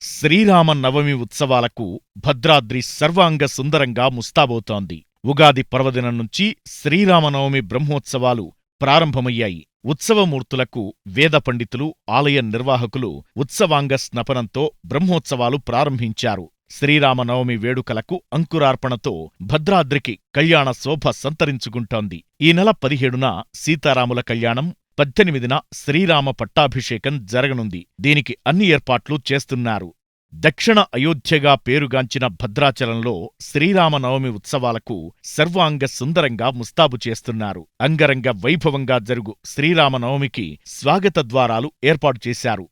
శ్రీరామ నవమి ఉత్సవాలకు భద్రాద్రి సర్వాంగ సుందరంగా ముస్తాబోతోంది ఉగాది పర్వదినం నుంచి శ్రీరామనవమి బ్రహ్మోత్సవాలు ప్రారంభమయ్యాయి. ఉత్సవమూర్తులకు వేద పండితులు ఆలయ నిర్వాహకులు ఉత్సవాంగ స్నపనంతో బ్రహ్మోత్సవాలు ప్రారంభించారు. శ్రీరామనవమి వేడుకలకు అంకురార్పణతో భద్రాద్రికి కళ్యాణ శోభ సంతరించుకుంటోంది. ఈ నెల పదిహేడున సీతారాముల కళ్యాణం పద్దెనిమిదిన శ్రీరామ పట్టాభిషేకం జరగనుంది. దీనికి అన్ని ఏర్పాట్లు చేస్తున్నారు. దక్షిణ అయోధ్యగా పేరుగాంచిన భద్రాచలంలో శ్రీరామనవమి ఉత్సవాలకు సర్వాంగ సుందరంగా ముస్తాబు చేస్తున్నారు. అంగరంగ వైభవంగా జరుగు శ్రీరామనవమికి స్వాగత ద్వారాలు ఏర్పాటు చేశారు.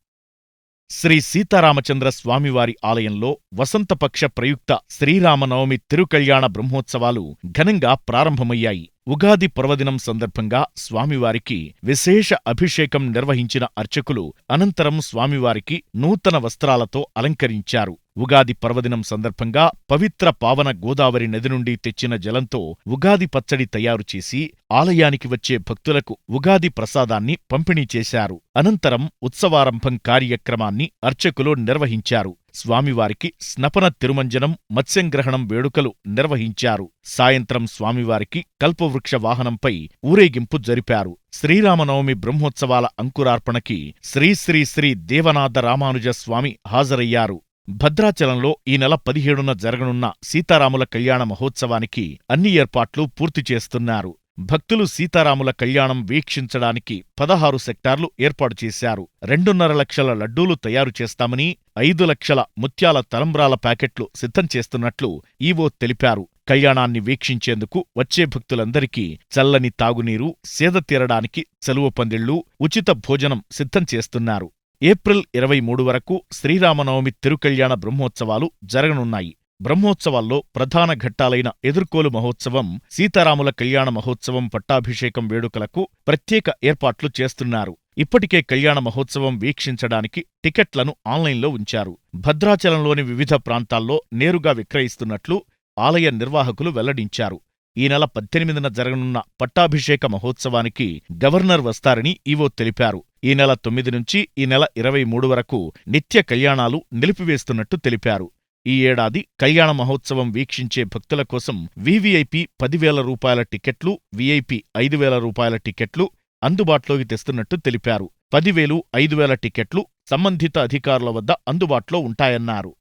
శ్రీ సీతారామచంద్ర స్వామివారి ఆలయంలో వసంతపక్ష ప్రయుక్త శ్రీరామనవమి తిరుకళ్యాణ బ్రహ్మోత్సవాలు ఘనంగా ప్రారంభమయ్యాయి. ఉగాది పర్వదినం సందర్భంగా స్వామివారికి విశేష అభిషేకం నిర్వహించిన అర్చకులు అనంతరం స్వామివారికి నూతన వస్త్రాలతో అలంకరించారు. ఉగాది పర్వదినం సందర్భంగా పవిత్ర పావన గోదావరి నది నుండి తెచ్చిన జలంతో ఉగాది పచ్చడి తయారు చేసి ఆలయానికి వచ్చే భక్తులకు ఉగాది ప్రసాదాన్ని పంపిణీ చేశారు. అనంతరం ఉత్సవారంభం కార్యక్రమాన్ని అర్చకులు నిర్వహించారు. స్వామివారికి స్నపన తిరుమంజనం మత్స్యంగ్రహణం వేడుకలు నిర్వహించారు. సాయంత్రం స్వామివారికి కల్పవృక్ష వాహనంపై ఊరేగింపు జరిపారు. శ్రీరామనవమి బ్రహ్మోత్సవాల అంకురార్పణకి శ్రీశ్రీశ్రీ దేవనాథ రామానుజ స్వామి హాజరయ్యారు. భద్రాచలంలో ఈ నెల పదిహేడున జరగనున్న సీతారాముల కళ్యాణ మహోత్సవానికి అన్ని ఏర్పాట్లు పూర్తి చేస్తున్నారు. భక్తులు సీతారాముల కళ్యాణం వీక్షించడానికి పదహారు సెక్టార్లు ఏర్పాటు చేశారు. రెండున్నర లక్షల లడ్డూలు తయారు చేస్తామని ఐదు లక్షల ముత్యాల తలంబ్రాల ప్యాకెట్లు సిద్ధం చేస్తున్నట్లు ఈవో తెలిపారు. కళ్యాణాన్ని వీక్షించేందుకు వచ్చే భక్తులందరికీ చల్లని తాగునీరు సేద తీరడానికి చలువ పందిళ్ళు ఉచిత భోజనం సిద్ధం చేస్తున్నారు. ఏప్రిల్ ఇరవై మూడు వరకు శ్రీరామనవమి తిరుకళ్యాణ బ్రహ్మోత్సవాలు జరగనున్నాయి. బ్రహ్మోత్సవాల్లో ప్రధాన ఘట్టాలైన ఎదుర్కోలు మహోత్సవం సీతారాముల కళ్యాణ మహోత్సవం పట్టాభిషేకం వేడుకలకు ప్రత్యేక ఏర్పాట్లు చేస్తున్నారు. ఇప్పటికే కళ్యాణ మహోత్సవం వీక్షించడానికి టికెట్లను ఆన్లైన్లో ఉంచారు. భద్రాచలంలోని వివిధ ప్రాంతాల్లో నేరుగా విక్రయిస్తున్నట్లు ఆలయ నిర్వాహకులు వెల్లడించారు. ఈ నెల పద్దెనిమిదిన జరగనున్న పట్టాభిషేక మహోత్సవానికి గవర్నర్ వస్తారని ఈవో తెలిపారు. ఈ నెల తొమ్మిది నుంచి ఈ నెల ఇరవై మూడు వరకు నిత్య కళ్యాణాలు నిలిపివేస్తున్నట్టు తెలిపారు. ఈ ఏడాది కళ్యాణ మహోత్సవం వీక్షించే భక్తుల కోసం వీవీఐపీ పదివేల రూపాయల టికెట్లు వీఐపీ ఐదు వేల రూపాయల టికెట్లు అందుబాటులోకి తెస్తున్నట్టు తెలిపారు. పదివేలు ఐదు వేల టికెట్లు సంబంధిత అధికారుల వద్ద అందుబాటులో ఉంటాయన్నారు.